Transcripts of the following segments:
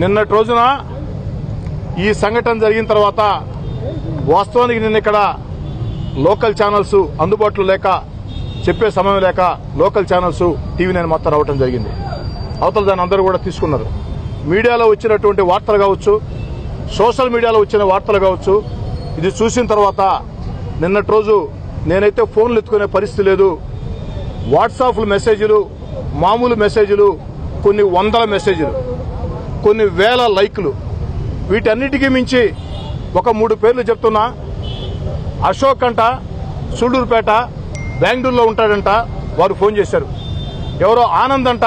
నిన్నటి రోజున ఈ సంఘటన జరిగిన తర్వాత వాస్తవానికి నిన్న ఇక్కడ లోకల్ ఛానల్స్ అందుబాటులో లేక చెప్పే సమయం లేక లోకల్ ఛానల్స్ టీవీ నేను మొత్తం రావటం జరిగింది. అవతల దాన్ని అందరూ కూడా తీసుకున్నారు. మీడియాలో వచ్చినటువంటి వార్తలు కావచ్చు సోషల్ మీడియాలో వచ్చిన వార్తలు కావచ్చు ఇది చూసిన తర్వాత నిన్నటి రోజు నేనైతే ఫోన్లు ఎత్తుకునే పరిస్థితి లేదు. వాట్సాప్లు మెసేజ్లు మామూలు మెసేజ్లు కొన్ని వందల మెసేజ్లు. కొన్ని వేల లైక్లు. వీటన్నిటికీ మించి ఒక మూడు పేర్లు చెప్తున్నా. అశోక్ అంట సూళ్ళూరుపేట బెంగళూరులో ఉంటాడంట వారు ఫోన్ చేశారు. ఎవరో ఆనంద్ అంట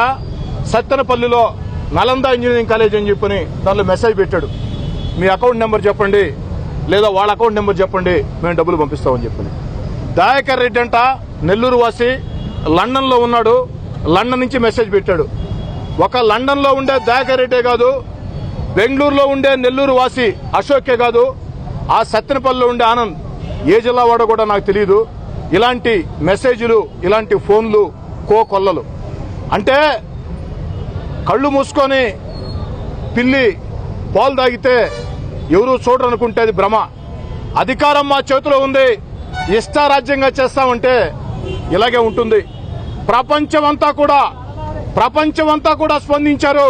సత్తెనపల్లిలో నలంద ఇంజనీరింగ్ కాలేజ్ అని చెప్పని దానిలో మెసేజ్ పెట్టాడు. మీ అకౌంట్ నెంబర్ చెప్పండి లేదా వాళ్ళ అకౌంట్ నెంబర్ చెప్పండి మేము డబ్బులు పంపిస్తామని చెప్పని. దయాకర్ రెడ్డి అంట నెల్లూరు వాసి లండన్లో ఉన్నాడు లండన్ నుంచి మెసేజ్ పెట్టాడు. ఒక లండన్లో ఉండే దయాకరెడ్డే కాదు బెంగళూరులో ఉండే నెల్లూరు వాసి అశోకే కాదు ఆ సత్తెనపల్లిలో ఉండే ఆనంద్ ఏ జిల్లా వాడో కూడా నాకు తెలియదు ఇలాంటి మెసేజ్లు ఇలాంటి ఫోన్లు కో కొల్లలు. అంటే కళ్ళు మూసుకొని పిల్లి పాలు తాగితే ఎవరు చూడరనుకుంటే అది భ్రమ. అధికారం మా చేతిలో ఉంది ఇష్టారాజ్యంగా చేస్తామంటే ఇలాగే ఉంటుంది. ప్రపంచమంతా కూడా ప్రపంచమంతా కూడా స్పందించారు.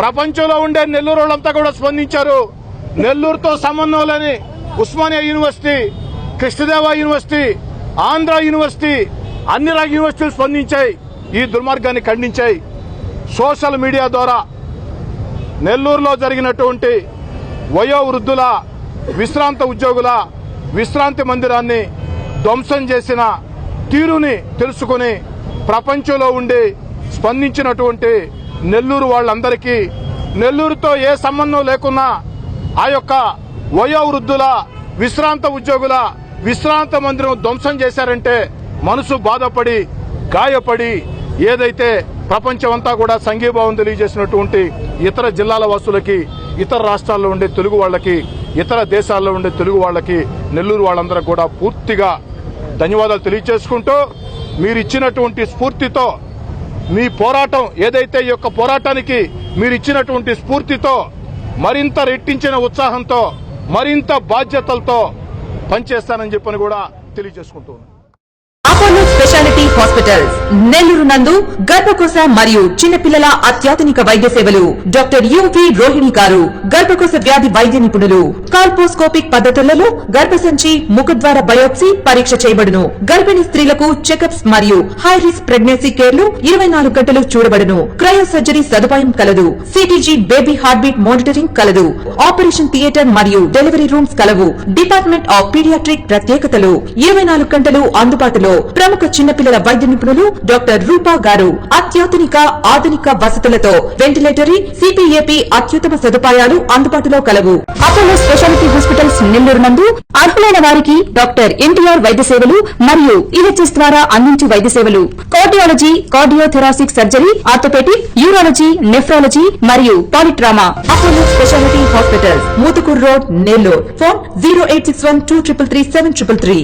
ప్రపంచంలో ఉండే నెల్లూరు వాళ్ళంతా కూడా స్పందించారు. నెల్లూరుతో సంబంధం లేని Osmania university Krishnadeva university Andhra university అన్ని యూనివర్సిటీలు స్పందించాయి. ఈ దుర్మార్గాన్ని ఖండించాయి. సోషల్ మీడియా ద్వారా నెల్లూరులో జరిగినటువంటి వయో వృద్ధుల విశ్రాంత ఉద్యోగుల విశ్రాంతి మందిరాన్ని ధ్వంసం చేసిన తీరుని తెలుసుకుని ప్రపంచంలో ఉండి స్పందించినటువంటి నెల్లూరు వాళ్ళందరికీ నెల్లూరుతో ఏ సంబంధం లేకున్నా ఆ యొక్క వయోవృద్ధుల విశ్రాంత ఉద్యోగుల విశ్రాంత మందిరం ధ్వంసం చేశారంటే మనసు బాధపడి గాయపడి ఏదైతే ప్రపంచమంతా కూడా సంఘీభావం తెలియజేసినటువంటి ఇతర జిల్లాల వాసులకి ఇతర రాష్ట్రాల్లో ఉండే తెలుగు వాళ్ళకి ఇతర దేశాల్లో ఉండే తెలుగు వాళ్ళకి నెల్లూరు వాళ్ళందరూ కూడా పూర్తిగా ధన్యవాదాలు తెలియజేసుకుంటూ మీరు ఇచ్చినటువంటి స్ఫూర్తితో మీ పోరాటం ఏదైతే ఈ యొక్క పోరాటానికి మీరు ఇచ్చినటువంటి స్ఫూర్తితో మరింత రెట్టించిన ఉత్సాహంతో మరింత బాధ్యతలతో పనిచేస్తానని చెప్పని కూడా తెలియజేసుకుంటున్నాను స్పెషాలిటీ హాస్పిటల్స్. నెల్లూరు నందు గర్భకోశ మరియు చిన్నపిల్లల అత్యాధునిక వైద్య సేవలు. డాక్టర్ యువి రోహిణి గారు గర్భకోశ వ్యాధి వైద్య నిపుణులు. కార్పోస్కోపిక్ పద్ధతులలో గర్భసంచి ముఖద్వార బయోప్సీ పరీక్ష చేయబడును. గర్భిణీ స్త్రీలకు చెకప్స్ మరియు హై రిస్క్ ప్రెగ్నెన్సీ కేర్లు ఇరవై నాలుగు గంటలు చూడబడును. క్రయో సర్జరీ సదుపాయం కలదు. CTG baby heart beat monitoring కలదు. ఆపరేషన్ థియేటర్ మరియు డెలివరీ రూమ్స్ కలవు. డిపార్ట్మెంట్ ఆఫ్ పీడియాట్రిక్ ప్రత్యేకతలు. ఇరవై నాలుగు గంటలు అందుబాటులో. ప్రముఖ చిన్నపిల్లల వైద్య నిపుణులు డాక్టర్ రూపా గారు అత్యాధునిక ఆధునిక వసతులతో వెంటిలేటరీ సిపిఏపి అత్యుత్తమ సదుపాయాలు అందుబాటులో కలవు. అపోలో స్పెషాలిటీ హాస్పిటల్స్ నెల్లూరు నందు అర్హులైన వారికి డాక్టర్ ఎన్టీఆర్ వైద్య సేవలు మరియు ఈహెచ్ఎస్ ద్వారా అందించే వైద్య సేవలు. Cardiology cardiothoracic surgery orthopedic urology nephrology మరియు polytrauma. Apollo specialty hospitals Muthukur road Nellore. Phone zero eight six one two triple three seven triple three.